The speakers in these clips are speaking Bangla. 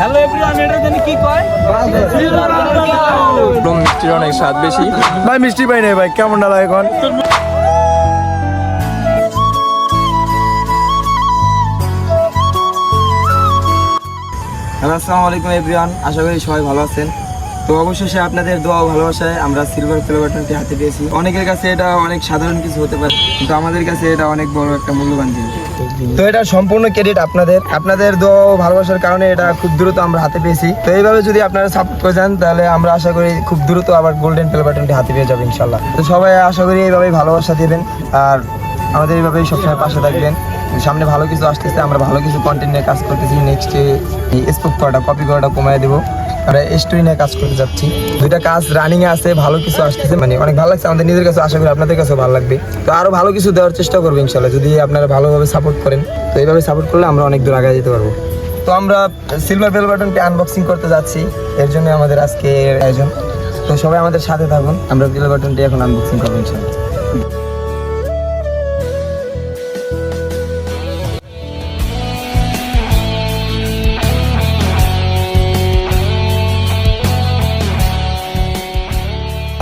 হ্যালো এভরিওয়ান এটা জানি কি কয়? একদম মিষ্টির অনেক স্বাদ বেশি। ভাই মিষ্টি পাই নাই ভাই কেমন ডালা এখন? হ্যালো আসসালামু আলাইকুম এভরিওয়ান আশা করি সবাই ভালো আছেন। তো অবশেষে আপনাদের দোয়া ভালোবাসায় আমরা সিলভার প্লে বাটনটি হাতে পেয়েছি। অনেকের কাছে এটা অনেক সাধারণ কিছু হতে পারে কিন্তু আমাদের কাছে এটা অনেক বড় একটা মূল্যবান জিনিস। তো এটা সম্পূর্ণ ক্রেডিট আপনাদের। আপনাদের দোয়া ভালোবাসার কারণে এটা খুব দ্রুত আমরা হাতে পেয়েছি। তো এইভাবে যদি আপনারা সাপোর্ট করে যান, তাহলে আমরা আশা করি খুব দ্রুত আবার গোল্ডেন প্লে বাটনটি হাতে পেয়ে যাবে ইনশাল্লাহ তো সবাই আশা করি এইভাবেই ভালোবাসা দেবেন। আর আমাদের এইভাবেই সবসময় পাশে থাকবেন। সামনে ভালো কিছু আসতেছে, আমরা ভালো কিছু কন্টেন্ট নিয়ে কাজ করতেছি। নেক্সট স্পোক করাটা কপি করাটা কমায় দেবো। আমরা স্টোরি নিয়ে কাজ করতে যাচ্ছি। দুইটা কাজ রানিং আছে, ভালো কিছু আসতেছে মানে অনেক ভালো লাগছে। আমাদের নিজের কাছে, আশা করি আপনাদের কাছেও ভালো লাগবে। তো আরও ভালো কিছু দেওয়ার চেষ্টা করব ইনশাল্লাহ যদি আপনারা ভালোভাবে সাপোর্ট করেন। তো এইভাবে সাপোর্ট করলে আমরা অনেক দূর আগে যেতে পারব। তো আমরা সিলভার বেল বাটনটি আনবক্সিং করতে যাচ্ছি। এর জন্য আমাদের আজকের আয়োজন। তো সবাই আমাদের সাথে থাকুন, আমরা বেল বাটনটি এখন আনবক্সিং করব ইনশাল্লাহ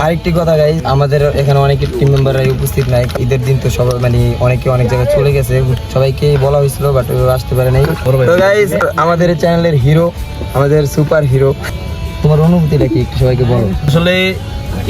আরেকটি কথা গাই আমাদের এখানে অনেক টিম মেম্বাররা উপস্থিত নাই। ঈদের দিন তো সবাই মানে অনেকে অনেক জায়গায় চলে গেছে। সবাইকে বলা হয়েছিল বাট আসতে পারে নাই। তো গাইস আমাদের চ্যানেলের হিরো আমাদের সুপার হিরো তোমার অনুভূতিটা কি? একটু সবাইকে বলো। আসলে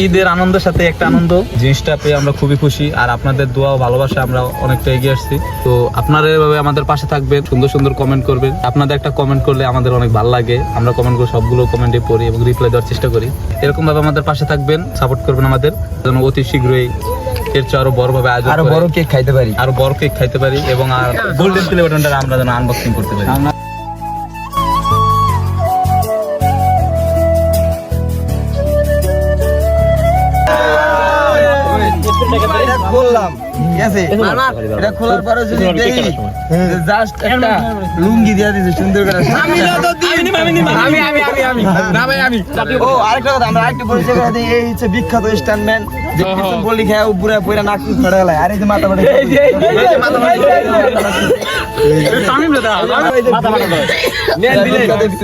ঈদের আনন্দের সাথে একটা আনন্দ। জিনিসটা পেয়ে আমরা খুবই খুশি। আর আপনাদের দোয়া ভালোবাসা আমরা অনেকটা এগিয়ে আসছি। তো আপনারা এভাবে আমাদের পাশে থাকবেন সুন্দর সুন্দর কমেন্ট করবেন। আপনাদের একটা কমেন্ট করলে আমাদের অনেক ভালো লাগে। আমরা কমেন্ট করে সবগুলো কমেন্টে পড়ি এবং রিপ্লাই দেওয়ার চেষ্টা করি। এরকম ভাবে আমাদের পাশে থাকবেন সাপোর্ট করবেন আমাদের। যেন অতি শীঘ্রই এর চেয়ে আরও বড় ভাবে আয়োজন আরও বড় কেক খাইতে পারি। আরও বড় কেক খাইতে পারি এবং আর গোল্ডেন প্লে বাটনটা আমরা যেন আনবক্সিং করতে পারি। খুললাম ঠিক আছে এটা খোলার পরে যদি দেখি জাস্ট একটা লুঙ্গি দিয়ে দিছে সুন্দর করে আমি আমি আমি আমি না ভাই আমি ও আরেকটা কথা আমরা আরেকটা পরিচয় করে দিই এই হচ্ছে বিখ্যাত স্ট্যান্ডম্যান যে কিছু বলি খায় উপরে পুরা নাক ফেড়ে গেল আর এই যে মাথা ফাটে এই যে মাথা ফাটে নেন দিলেন আর এই যে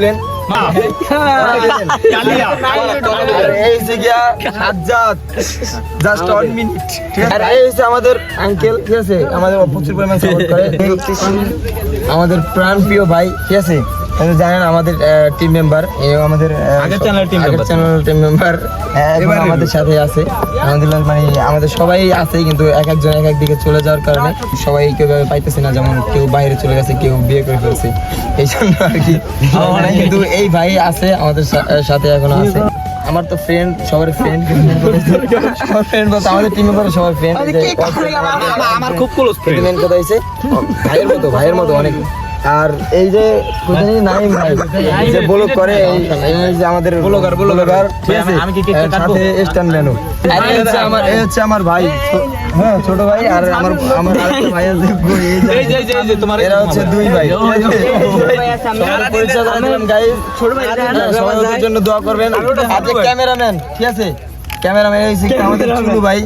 গিয়া সাজ্জাদ জাস্ট ওয়ান মিনিট আর এই হচ্ছে আমাদের আঙ্কেল ঠিক আছে? আমাদের প্রচুর পরিমাণ সাপোর্ট করে। এই হচ্ছে আমাদের প্রাণ প্রিয় ভাই ঠিক আছে? আপনি জানেন আমাদের টিম মেম্বার আমাদের আগের channel team আগের চ্যানেল টিম মেম্বার এখন আমাদের সাথে আছে। আমাদের মানে আমাদের সবাই আছে কিন্তু এক একজন এক এক দিকে চলে যাওয়ার কারণে সবাই কেউ পাইতেছে না যেমন কেউ বাইরে চলে গেছে কেউ বিয়ে করে ফেলছে। এই জন্য আর কি। কিন্তু এই ভাই আছে আমাদের সাথে এখনও আছে। আমার তো ফ্রেন্ড সবার ফ্রেন্ড সবার ফ্রেন্ড বলতে আমাদের টিম মেম্বার সবার ফ্রেন্ড আমার খুব ক্লোজ ফ্রেন্ড মেন কথা হইছে ভাইয়ের মতো ভাইয়ের মতো অনেক। আর এই যে কোথায় নাইম ভাই এই যে ব্লগ করে এই- যে আমাদের ব্লগার ব্লগার ঠিক আছে? আমি কি কেকটা কাটবো? সাথে স্ট্যান্ড মেনু আর এই হচ্ছে আমার এই হচ্ছে আমার ভাই হ্যাঁ ছোট ভাই আর আমার আমার আরেকটা ভাই আছে এই যে- এই যে তোমার এরা হচ্ছে দুই ভাই? পরিচয় দিলাম। হ্যাঁ, সবাই ওদের জন্য দোয়া করবেন। আর ক্যামেরাম্যান ঠিক আছে? ক্যামেরাম্যান হচ্ছে আমাদের চুনু ভাই।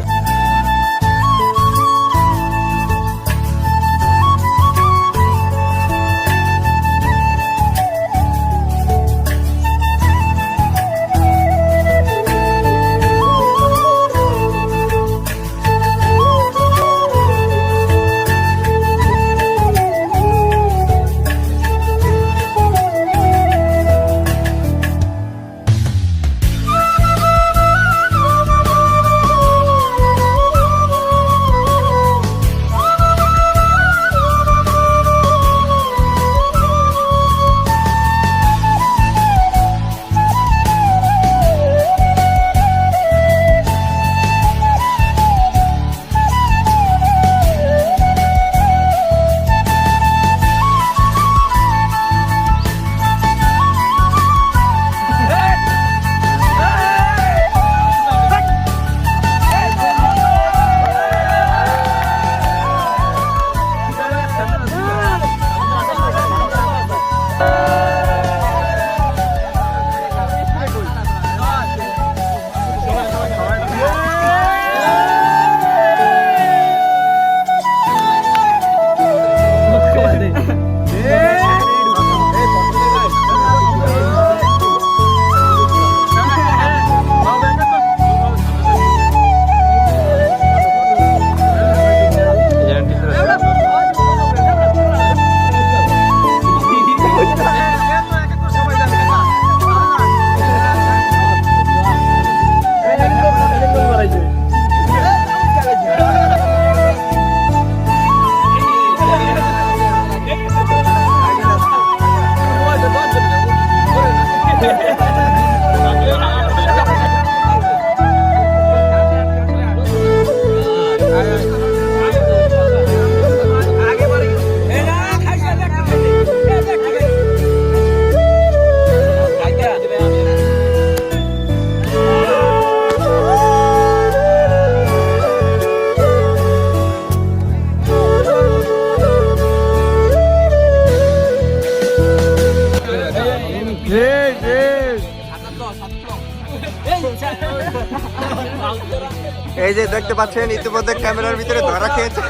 এই যে দেখতে পাচ্ছেন ইতিমধ্যে ক্যামেরার ভিতরে ধরা খেয়েছে।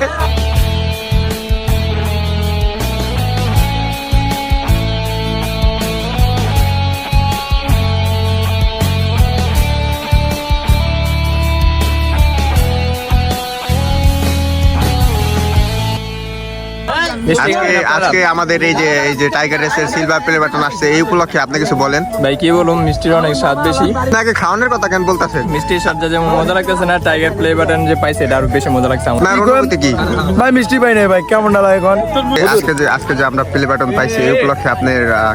আজকে আজকে আমাদের এই যে এই যে টাইগার রেসের সিলভার প্লে বাটন আসছে এই উপলক্ষে আপনি কিছু বলেন? ভাই কি বলুন? মিষ্টির অনেক স্বাদ বেশি। আপনাকে খাওয়ানোর কথা কেন বলতেছেন? মিষ্টির স্বাদটা যেমন মজা লাগতেছে না টাইগার প্লে বাটন যে পাইছে এটা আরও বেশি মজা লাগছে আমার। আপনার অনুভূতি কি? ভাই মিষ্টি পাই নাই ভাই কেমন লাগে এখন আজকে যে আজকে যে আমরা প্লে বাটন পাইছি এই উপলক্ষে আপনি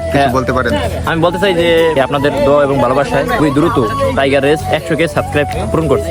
কিছু হ্যাঁ। বলতে পারেন? আমি বলতে চাই যে আপনাদের দোয়া এবং ভালোবাসায় খুবই দ্রুত টাইগার রেস একশো কে সাবস্ক্রাইব পূরণ করছি।